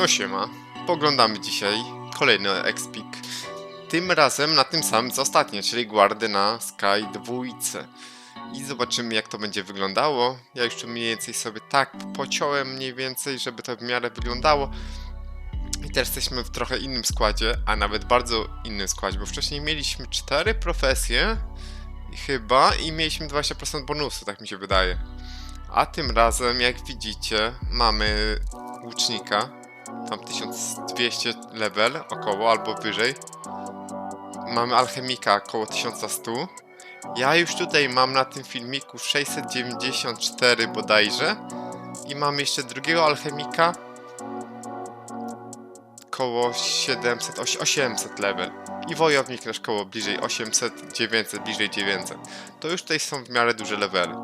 No siema, poglądamy dzisiaj kolejny Expik. Tym razem na tym samym co ostatnio, czyli guardy na Sky 2. I zobaczymy jak to będzie wyglądało. Ja już tu mniej więcej sobie tak pociąłem mniej więcej, żeby to w miarę wyglądało. I teraz jesteśmy w trochę innym składzie, a nawet bardzo innym składzie, bo wcześniej mieliśmy cztery profesje chyba i mieliśmy 20% bonusu, tak mi się wydaje. A tym razem, jak widzicie, mamy łucznika, tam 1200 level około albo wyżej. Mamy alchemika około 1100. Ja już tutaj mam na tym filmiku 694 bodajże. I mam jeszcze drugiego alchemika koło 700, oś- 800 level. I wojownik też koło bliżej 800, 900, bliżej 900. To już tutaj są w miarę duże levely.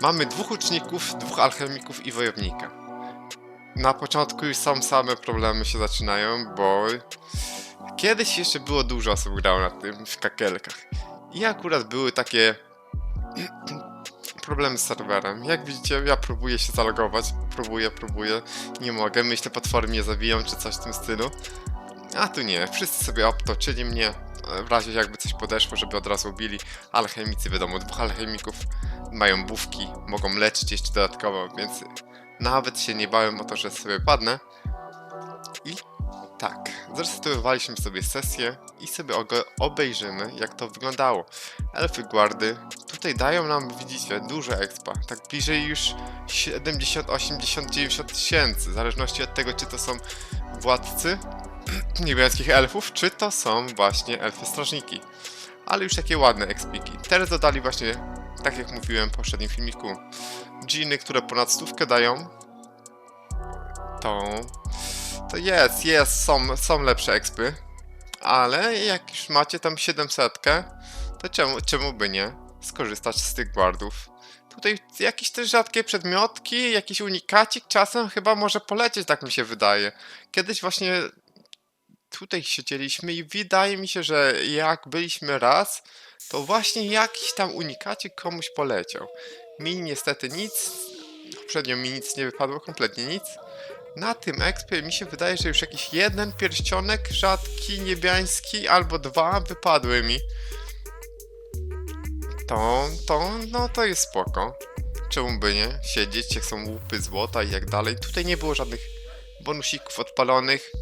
Mamy dwóch uczników, dwóch alchemików i wojownika. Na początku już są same problemy się zaczynają, bo kiedyś jeszcze było dużo osób grało na tym w kakelkach. I akurat były takie problemy z serwerem. Jak widzicie, ja próbuję się zalogować, próbuję, próbuję, nie mogę, myślę potwory mnie zabiją czy coś w tym stylu. A tu nie, wszyscy sobie obtoczyli mnie, w razie jakby coś podeszło, żeby od razu ubili. Alchemicy, wiadomo, dwóch alchemików mają bufki, mogą leczyć jeszcze dodatkowo, więc nawet się nie bałem o to, że sobie padnę. I tak, zrestartowaliśmy sobie sesję i sobie obejrzymy, jak to wyglądało. Elfy guardy tutaj dają nam, widzicie, dużo expa. Tak bliżej już 70, 80, 90 tysięcy, w zależności od tego, czy to są władcy niebieskich elfów, czy to są właśnie elfy strażniki. Ale już takie ładne expiki. Teraz dodali właśnie, tak jak mówiłem w poprzednim filmiku, dżiny, które ponad stówkę dają. To, to jest, jest, są, są lepsze expy. Ale jak już macie tam 700, to czemu, czemu by nie skorzystać z tych guardów? Tutaj jakieś też rzadkie przedmiotki, jakiś unikacik czasem chyba może polecieć, tak mi się wydaje. Kiedyś właśnie tutaj siedzieliśmy i wydaje mi się, że jak byliśmy raz, to właśnie jakiś tam unikacik komuś poleciał. Mi niestety nic, poprzednio mi nic nie wypadło, kompletnie nic. Na tym expie mi się wydaje, że już jakiś jeden pierścionek rzadki, niebiański albo dwa wypadły mi. To, to, no to jest spoko. Czemu by nie? Siedzieć, jak są łupy złota i jak dalej. Tutaj nie było żadnych bonusików odpalonych.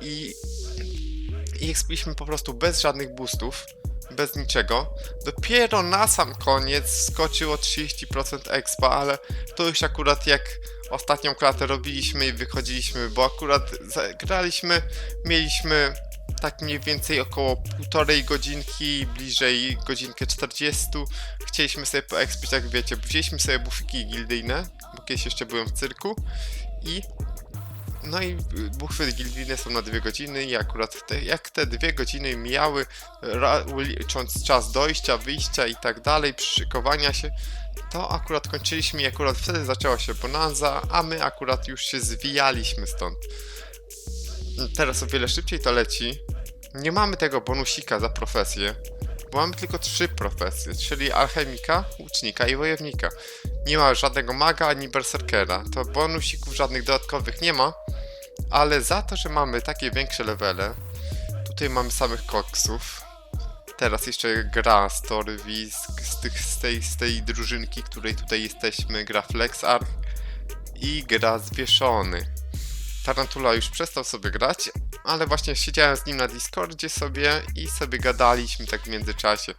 I, i po prostu bez żadnych boostów. Bez niczego. Dopiero na sam koniec skoczyło 30% expa, ale to już akurat jak ostatnią klatę robiliśmy i wychodziliśmy, bo akurat graliśmy, mieliśmy tak mniej więcej około półtorej godzinki, bliżej godzinkę 40. Chcieliśmy sobie poekspić, jak wiecie, wzięliśmy sobie bufiki gildyjne, bo kiedyś jeszcze byłem w cyrku i no i bufy gildyjne są na dwie godziny i akurat te, jak te dwie godziny mijały, licząc czas dojścia, wyjścia i tak dalej, przyszykowania się, to akurat kończyliśmy i akurat wtedy zaczęła się bonanza, a my akurat już się zwijaliśmy stąd. Teraz o wiele szybciej to leci. Nie mamy tego bonusika za profesję, bo mamy tylko trzy profesje, czyli alchemika, łucznika i wojownika. Nie ma żadnego maga ani berserkera, to bonusików żadnych dodatkowych nie ma, ale za to, że mamy takie większe levele, tutaj mamy samych koksów, teraz jeszcze gra Storywisk z, tych, z, tej, z tej drużynki, której tutaj jesteśmy, gra FlexArch i gra Zwieszony. Tarantula już przestał sobie grać, ale właśnie siedziałem z nim na Discordzie sobie i sobie gadaliśmy tak w międzyczasie.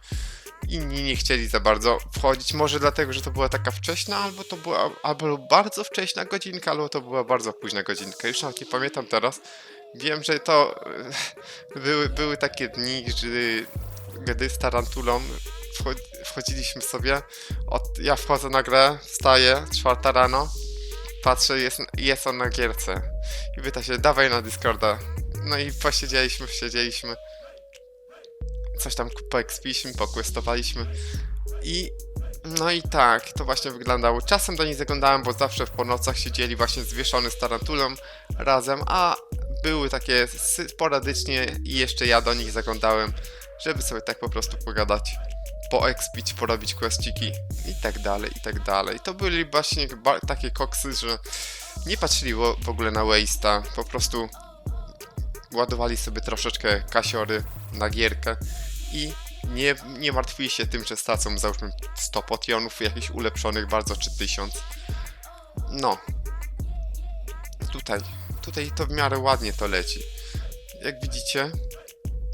Inni nie chcieli za bardzo wchodzić, może dlatego, że to była taka wcześna, albo to była albo bardzo wcześna godzinka, albo to była bardzo późna godzinka. Już nawet nie pamiętam teraz. Wiem, że to e, były, były takie dni, gdy, gdy z Tarantulą wcho- wchodziliśmy sobie. Od, ja wchodzę na grę, wstaję, czwarta rano, patrzę, jest, jest on na gierce. I pyta się, dawaj na Discorda. No i posiedzieliśmy, siedzieliśmy. Coś tam poekspiliśmy, poquestowaliśmy. I no i tak, to właśnie wyglądało. Czasem do nich zaglądałem, bo zawsze w ponocach siedzieli właśnie zwieszony z tarantulą razem, a były takie sporadycznie i jeszcze ja do nich zaglądałem, żeby sobie tak po prostu pogadać. poekspić, porobić questiki i tak dalej, i tak dalej. To byli właśnie takie koksy, że nie patrzyli w ogóle na Waste'a, po prostu ładowali sobie troszeczkę kasiory na gierkę i nie, nie martwili się tym, że stracą załóżmy 100 potionów jakichś ulepszonych bardzo, czy 1000. No. Tutaj, tutaj to w miarę ładnie to leci. Jak widzicie,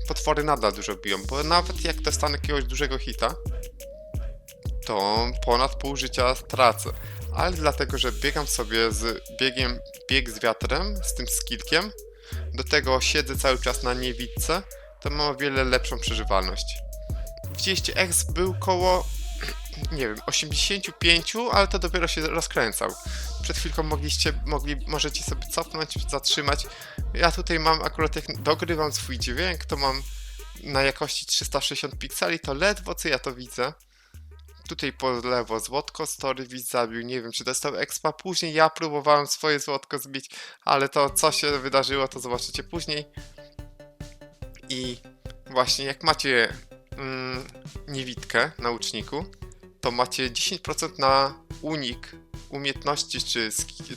potwory nadal dużo biją, bo nawet jak dostanę jakiegoś dużego hita, to ponad pół życia tracę. Ale dlatego, że biegam sobie z biegiem, bieg z wiatrem, z tym skillkiem, do tego siedzę cały czas na niewidce, to mam o wiele lepszą przeżywalność. Widzieliście, X był koło, nie wiem, 85, ale to dopiero się rozkręcał. Przed chwilką mogliście, mogli, możecie sobie cofnąć, zatrzymać. Ja tutaj mam akurat, jak dogrywam swój dźwięk, to mam na jakości 360 pikseli, to ledwo co ja to widzę. Tutaj po lewo złotko, story widz zabił, nie wiem czy dostał expa, później ja próbowałem swoje złotko zbić, ale to co się wydarzyło to zobaczycie później. I właśnie jak macie mm, niewidkę na łuczniku, to macie 10% na unik umiejętności czy,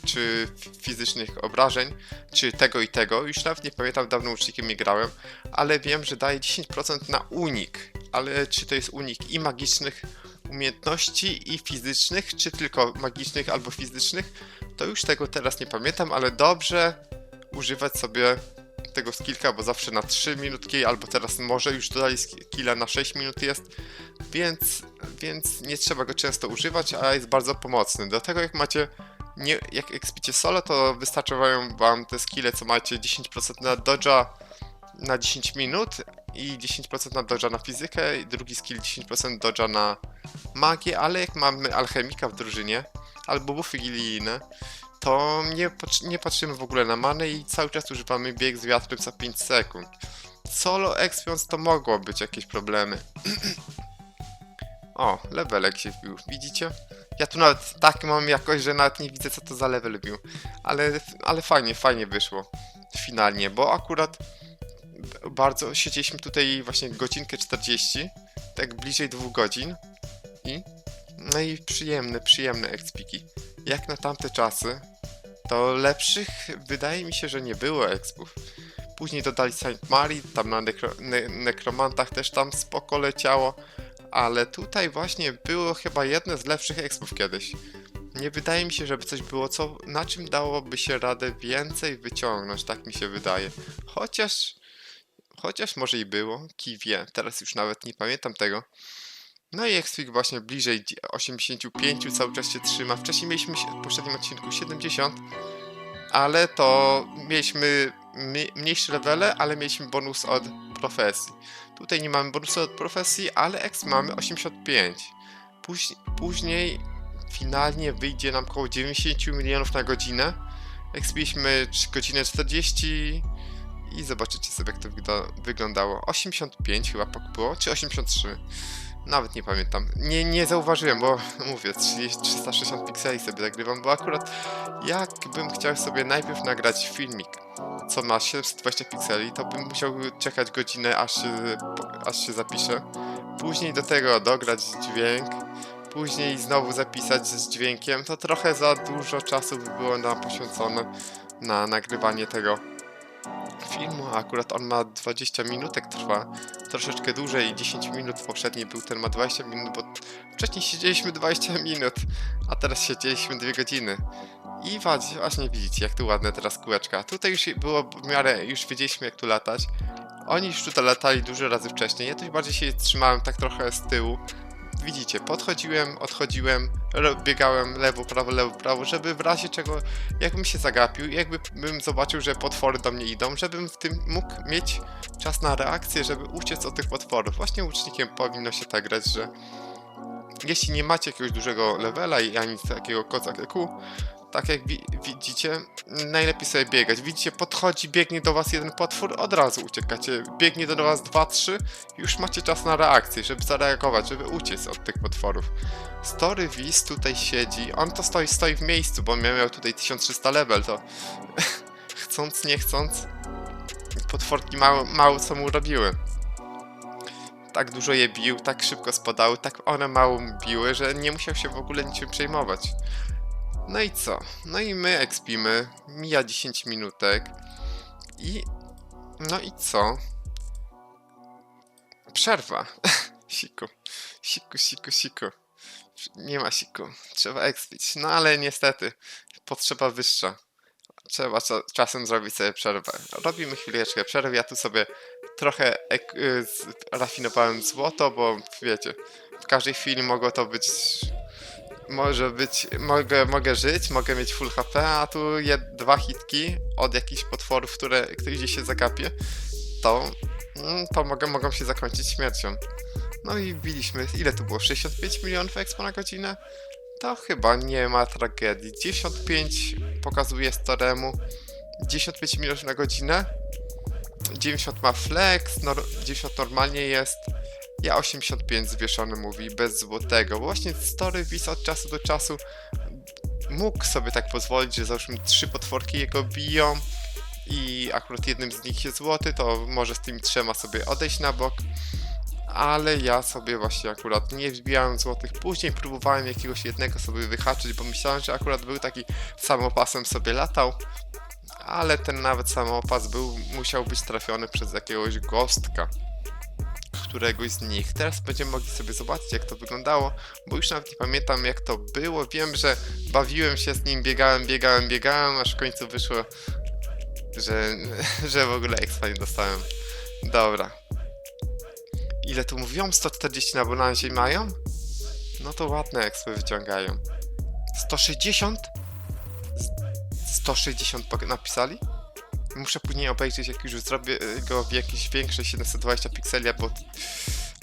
czy fizycznych obrażeń, czy tego i tego. Już nawet nie pamiętam, dawno łucznikiem nie grałem, ale wiem, że daje 10% na unik. Ale czy to jest unik i magicznych umiejętności i fizycznych, czy tylko magicznych albo fizycznych, to już tego teraz nie pamiętam, ale dobrze używać sobie tego skillka, bo zawsze na 3 minutki, albo teraz może już dodali skilla na 6 minut jest, więc, więc nie trzeba go często używać, a jest bardzo pomocny. Do tego jak macie, nie, jak ekspicie solo, to wystarczają wam te skille, co macie 10% na dodge'a na 10 minut i 10% na dodge'a na fizykę i drugi skill 10% dodge'a na magię, ale jak mamy alchemika w drużynie, albo buffy gilijne, to nie, patr- nie patrzymy w ogóle na manę i cały czas używamy bieg z wiatrem za 5 sekund. Solo expiąc to mogło być jakieś problemy. o, levelek się wbił, widzicie? Ja tu nawet tak mam jakoś, że nawet nie widzę co to za level bił. Ale, ale fajnie, fajnie wyszło. Finalnie, bo akurat bardzo siedzieliśmy tutaj właśnie godzinkę 40, tak bliżej dwóch godzin i no i przyjemne, przyjemne expiki. Jak na tamte czasy, to lepszych wydaje mi się, że nie było expów. Później dodali Saint Mary, tam na nekro, ne, nekromantach też tam spoko leciało, ale tutaj właśnie było chyba jedne z lepszych expów kiedyś. Nie wydaje mi się, żeby coś było, co, na czym dałoby się radę więcej wyciągnąć, tak mi się wydaje. Chociaż, chociaż może i było, kij wie, teraz już nawet nie pamiętam tego. No i Xfig właśnie bliżej dzie- 85 cały czas się trzyma. Wcześniej mieliśmy w poprzednim odcinku 70, ale to mieliśmy mniej- mniejsze levele, ale mieliśmy bonus od profesji. Tutaj nie mamy bonusu od profesji, ale X mamy 85. Póź, później finalnie wyjdzie nam około 90 milionów na godzinę. Jak mieliśmy godzinę 40 i zobaczycie sobie jak to wyglądało. 85 chyba było, czy 83? Nawet nie pamiętam. Nie, nie zauważyłem, bo mówię, 30, 360 pikseli sobie nagrywam, bo akurat jakbym chciał sobie najpierw nagrać filmik, co ma 720 pikseli, to bym musiał czekać godzinę, aż się, aż się zapisze. Później do tego dograć dźwięk, później znowu zapisać z dźwiękiem, to trochę za dużo czasu by było nam poświęcone na nagrywanie tego filmu, a akurat on ma 20 minutek trwa, troszeczkę dłużej, 10 minut, poprzedni był ten ma 20 minut, bo wcześniej siedzieliśmy 20 minut, a teraz siedzieliśmy 2 godziny. I właśnie widzicie, jak tu ładne teraz kółeczka. Tutaj już było w miarę, już wiedzieliśmy jak tu latać. Oni już tutaj latali dużo razy wcześniej, ja tu bardziej się trzymałem tak trochę z tyłu. Widzicie, podchodziłem, odchodziłem, biegałem lewo, prawo, lewo, prawo, żeby w razie czego, jakbym się zagapił, jakby bym zobaczył, że potwory do mnie idą, żebym w tym mógł mieć czas na reakcję, żeby uciec od tych potworów. Właśnie łucznikiem powinno się tak grać, że jeśli nie macie jakiegoś dużego levela i ani takiego koca Q, tak jak wi widzicie, najlepiej sobie biegać. Widzicie, podchodzi, biegnie do was jeden potwór, od razu uciekacie. Biegnie do was dwa, trzy, już macie czas na reakcję, żeby zareagować, żeby uciec od tych potworów. Story Wiz tutaj siedzi, on to stoi, stoi w miejscu, bo miał tutaj 1300 level, to chcąc, nie chcąc, potworki mało, mało co mu robiły. tak dużo je bił, tak szybko spadały, tak one mało biły, że nie musiał się w ogóle niczym przejmować. No i co? No i my ekspimy, mija 10 minutek i... No i co? Przerwa. siku, siku, siku, siku. Nie ma siku, trzeba ekspić. No ale niestety, potrzeba wyższa. Trzeba cza- czasem zrobić sobie przerwę. Robimy chwileczkę przerwy, ja tu sobie trochę y, rafinowałem złoto, bo wiecie, w każdej chwili mogło to być może być, mogę, mogę żyć, mogę mieć full HP, a tu jed, dwa hitki od jakichś potworów, które ktoś gdzieś się zagapie, to, mm, to mogę, mogą się zakończyć śmiercią. No i biliśmy, ile to było? 65 milionów expo na godzinę? To chyba nie ma tragedii. 95 pokazuje staremu. 95 milionów na godzinę. 90 ma flex, nor- 90 normalnie jest. Ja 85 zwieszony mówi, bez złotego. Bo właśnie Story Wiz od czasu do czasu mógł sobie tak pozwolić, że załóżmy trzy potworki jego biją i akurat jednym z nich jest złoty, to może z tymi trzema sobie odejść na bok. Ale ja sobie właśnie akurat nie wbijałem złotych. Później próbowałem jakiegoś jednego sobie wyhaczyć, bo myślałem, że akurat był taki samopasem sobie latał. Ale ten nawet samopas był, musiał być trafiony przez jakiegoś gostka któregoś z nich. Teraz będziemy mogli sobie zobaczyć, jak to wyglądało, bo już nawet nie pamiętam, jak to było. Wiem, że bawiłem się z nim, biegałem, biegałem, biegałem, aż w końcu wyszło, że, że w ogóle expa nie dostałem. Dobra. Ile tu mówią? 140 na bonanzie mają? No to ładne expy wyciągają. 160? Z- 160 pok- napisali? Muszę później obejrzeć, jak już zrobię y, go w jakieś większe 720 pikseli albo,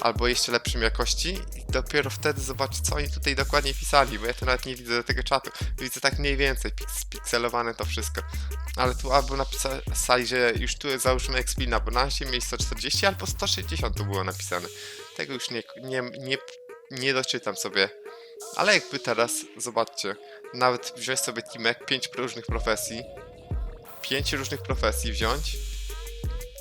albo jeszcze lepszym jakości i dopiero wtedy zobaczę, co oni tutaj dokładnie pisali, bo ja to nawet nie widzę tego czatu. Widzę tak mniej więcej, piks, pikselowane to wszystko. Ale tu albo napisali, że już tu załóżmy XP na bonansie, mieli 140, albo 160 tu było napisane. Tego już nie, nie, nie, nie doczytam sobie. Ale jakby teraz, zobaczcie, nawet wziąć sobie teamek, 5 różnych profesji, pięć różnych profesji wziąć,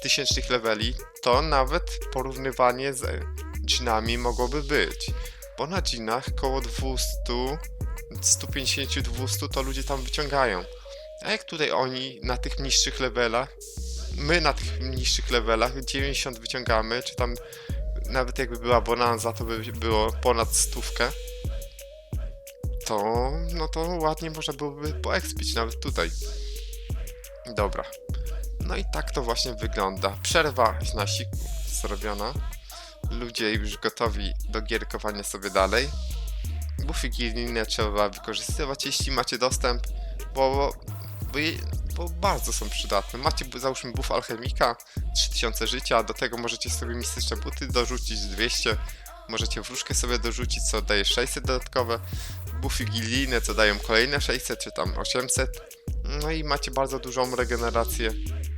tysięcznych leveli, to nawet porównywanie z dżinami mogłoby być. Bo na dżinach koło 200, 150-200 to ludzie tam wyciągają. A jak tutaj oni na tych niższych levelach, my na tych niższych levelach 90 wyciągamy, czy tam nawet jakby była bonanza, to by było ponad stówkę, to no to ładnie można byłoby poekspić nawet tutaj. Dobra. No i tak to właśnie wygląda. Przerwa na siku zrobiona. Ludzie już gotowi do gierkowania sobie dalej. Bufy gilijne trzeba wykorzystywać, jeśli macie dostęp, bo, bo, bo bardzo są przydatne. Macie załóżmy buff alchemika, 3000 życia, do tego możecie sobie mistyczne buty dorzucić 200, możecie wróżkę sobie dorzucić, co daje 600 dodatkowe, buffy gilijne, co dają kolejne 600 czy tam 800. No i macie bardzo dużą regenerację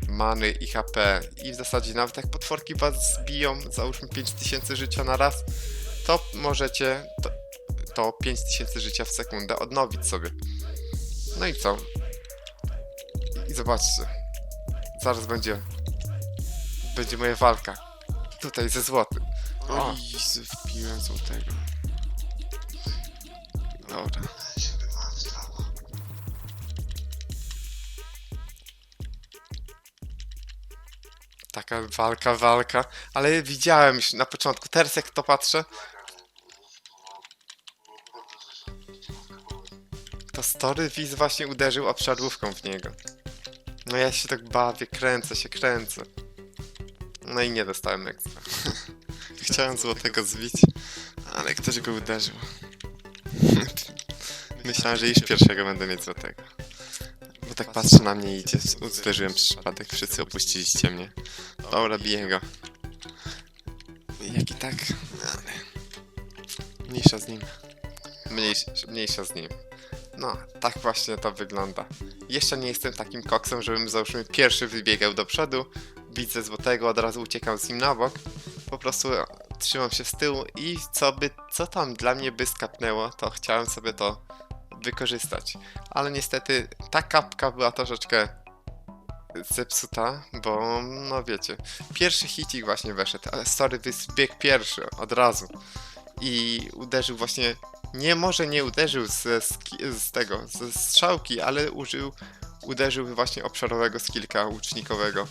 many i HP. I w zasadzie nawet jak potworki was zbiją, załóżmy 5000 życia na raz, to możecie to, to 5000 życia w sekundę odnowić sobie. No i co? I zobaczcie. Zaraz będzie będzie moja walka. Tutaj ze złotym. O, wpiłem złotego. dobra. Taka walka, walka, ale widziałem już na początku, teraz jak to patrzę, to Story Wiz właśnie uderzył obszarówką w niego. No ja się tak bawię, kręcę się, kręcę. No i nie dostałem ekstra. Chciałem złotego zbić, Ale ktoś go uderzył. Myślałem, że już pierwszego będę mieć złotego. Tak patrzy na mnie i idzie. Uderzyłem przypadek. Wszyscy opuściliście mnie. Dobra, biję go. Jak i tak. Ale... Mniejsza z nim. Mniejsza, mniejsza z nim. No, tak właśnie to wygląda. Jeszcze nie jestem takim koksem, żebym załóżmy pierwszy wybiegał do przodu, widzę złotego, od razu uciekam z nim na bok. Po prostu trzymam się z tyłu i co by, co tam dla mnie by skapnęło, to chciałem sobie to wykorzystać. Ale niestety ta kapka była troszeczkę zepsuta, bo no wiecie, pierwszy hicik właśnie weszedł, ale story wybiegł pierwszy od razu i uderzył właśnie, nie może nie uderzył ski- z tego, ze strzałki, ale użył, uderzył właśnie obszarowego skillka łucznikowego,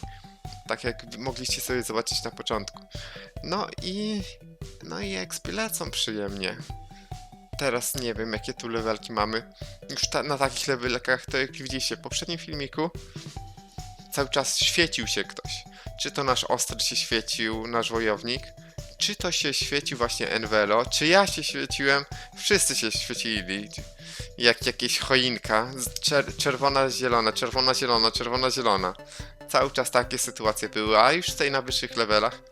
tak jak mogliście sobie zobaczyć na początku. No i, no i expy lecą przyjemnie. Teraz nie wiem, jakie tu levelki mamy. Już ta, na takich levelkach, to jak widzieliście w poprzednim filmiku, cały czas świecił się ktoś. Czy to nasz ostry się świecił, nasz wojownik, czy to się świecił właśnie Envelo, czy ja się świeciłem, wszyscy się świecili. Jak jakieś choinka, czer czerwona, zielona, czerwona, zielona, czerwona, zielona. Cały czas takie sytuacje były, a już tutaj na wyższych levelach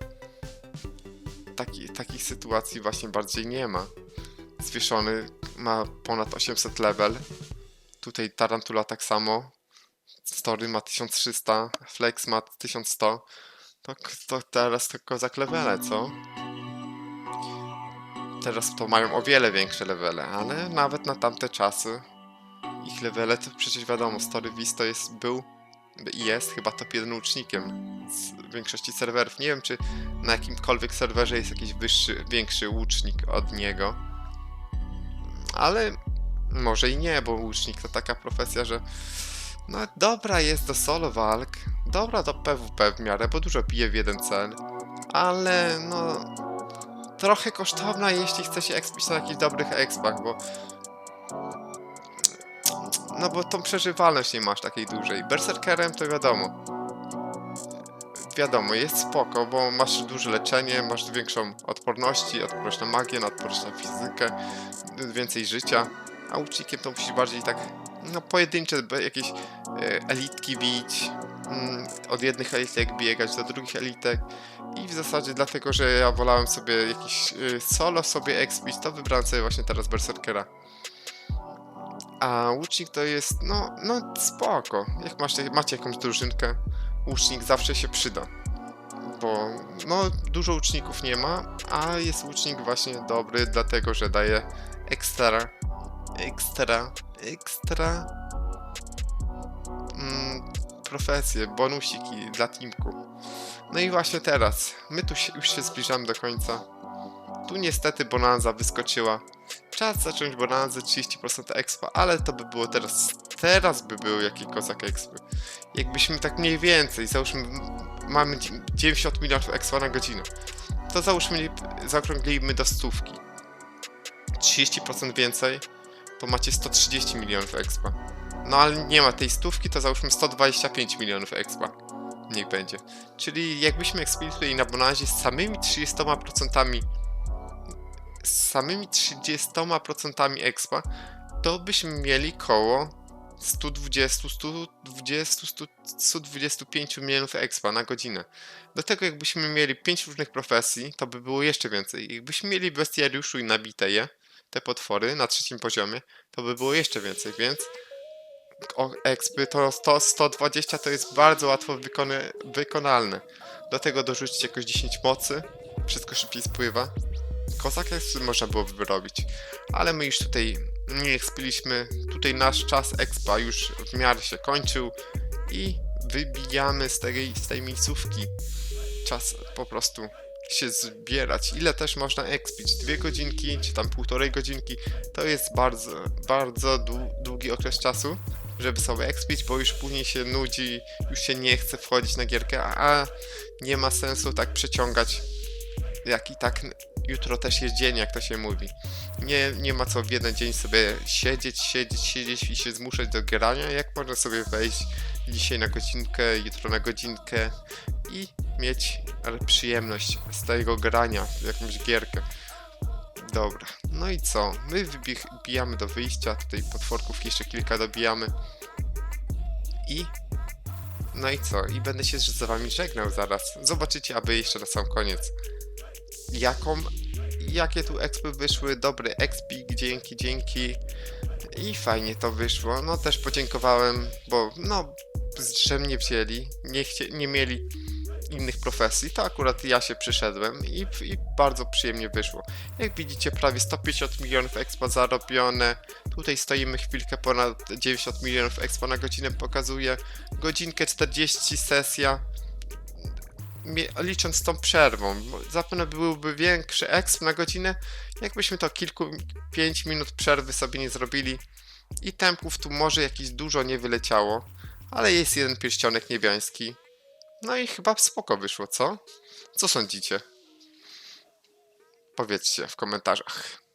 taki, takich sytuacji właśnie bardziej nie ma. Zwieszony ma ponad 800 level. Tutaj Tarantula tak samo. Story ma 1300, Flex ma 1100. To, to teraz to kozak levele, co? Teraz to mają o wiele większe levele, ale nawet na tamte czasy ich levele to przecież wiadomo, Story Wiz to jest, był i jest chyba top 1 łucznikiem z większości serwerów. Nie wiem, czy na jakimkolwiek serwerze jest jakiś wyższy, większy łucznik od niego. Ale może i nie, bo łucznik to taka profesja, że no dobra jest do solo walk, dobra do PWP w miarę, bo dużo bije w jeden cel, ale no trochę kosztowna, jeśli chce się na jakichś dobrych expach, bo no bo tą przeżywalność nie masz takiej dużej. Berserkerem to wiadomo. Wiadomo, jest spoko, bo masz duże leczenie, masz większą odporności, odporność na magię, na odporność na fizykę, więcej życia, a łucznikiem to musisz bardziej tak, no pojedyncze jakieś e, elitki bić, mm, od jednych elitek biegać do drugich elitek i w zasadzie dlatego, że ja wolałem sobie jakiś e, solo sobie expić, to wybrałem sobie właśnie teraz Berserkera. A łucznik to jest, no, no spoko. Jak masz, macie jakąś drużynkę, łucznik zawsze się przyda. Bo, no, dużo łuczników nie ma, a jest łucznik właśnie dobry, dlatego, że daje ekstra, ekstra, ekstra mm, profesje, bonusiki dla teamku. No i właśnie teraz, my tu się, już się zbliżamy do końca. Tu niestety Bonanza wyskoczyła. Czas zacząć Bonanzę 30% expa, ale to by było teraz, teraz by był jaki kozak expy. Jakbyśmy tak mniej więcej, załóżmy, mamy dzie- 90 milionów expa na godzinę, to załóżmy, zaokrąglimy do stówki. 30% więcej, to macie 130 milionów expa. No ale nie ma tej stówki, to załóżmy 125 milionów expa. Niech będzie. Czyli jakbyśmy expili tutaj na Bonanzie z samymi 30% z samymi 30% expa, to byśmy mieli koło 120, 120, 100, 125 milionów expa na godzinę. Do tego jakbyśmy mieli 5 różnych profesji, to by było jeszcze więcej. Jakbyśmy mieli bestiariuszu i nabite je, te potwory na trzecim poziomie, to by było jeszcze więcej, więc o expy to 100, 120 to jest bardzo łatwo wykony, wykonalne. Do tego dorzucić jakoś 10 mocy, wszystko szybciej spływa. Kozak jest, można było wyrobić. Ale my już tutaj nie ekspiliśmy. Tutaj nasz czas expa już w miarę się kończył i wybijamy z tej, z tej miejscówki. Czas po prostu się zbierać. Ile też można expić? Dwie godzinki, czy tam półtorej godzinki? To jest bardzo, bardzo dłu- długi okres czasu, żeby sobie expić, bo już później się nudzi, już się nie chce wchodzić na gierkę, a nie ma sensu tak przeciągać jak i tak jutro też jest dzień, jak to się mówi. Nie, nie ma co w jeden dzień sobie siedzieć, siedzieć, siedzieć i się zmuszać do grania, jak można sobie wejść dzisiaj na godzinkę, jutro na godzinkę i mieć przyjemność z tego grania w jakąś gierkę. Dobra, no i co? My wybi- wbijamy do wyjścia, tutaj potworków jeszcze kilka dobijamy i no i co? I będę się z wami żegnał zaraz. Zobaczycie, aby jeszcze na sam koniec jaką, jakie tu expy wyszły, dobry expik, dzięki, dzięki i fajnie to wyszło, no też podziękowałem, bo no, że mnie wzięli, nie, chcie, nie mieli innych profesji, to akurat ja się przyszedłem i, i bardzo przyjemnie wyszło. Jak widzicie, prawie 150 milionów expa zarobione, Tutaj stoimy chwilkę ponad 90 milionów expo na godzinę pokazuje. Godzinkę 40 sesja. Licząc tą przerwą, zapewne byłby większy exp na godzinę, jakbyśmy to kilku, 5 minut przerwy sobie nie zrobili. I tempów tu może jakieś dużo nie wyleciało, ale jest jeden pierścionek niebiański. No i chyba spoko wyszło, co? Co sądzicie? Powiedzcie w komentarzach.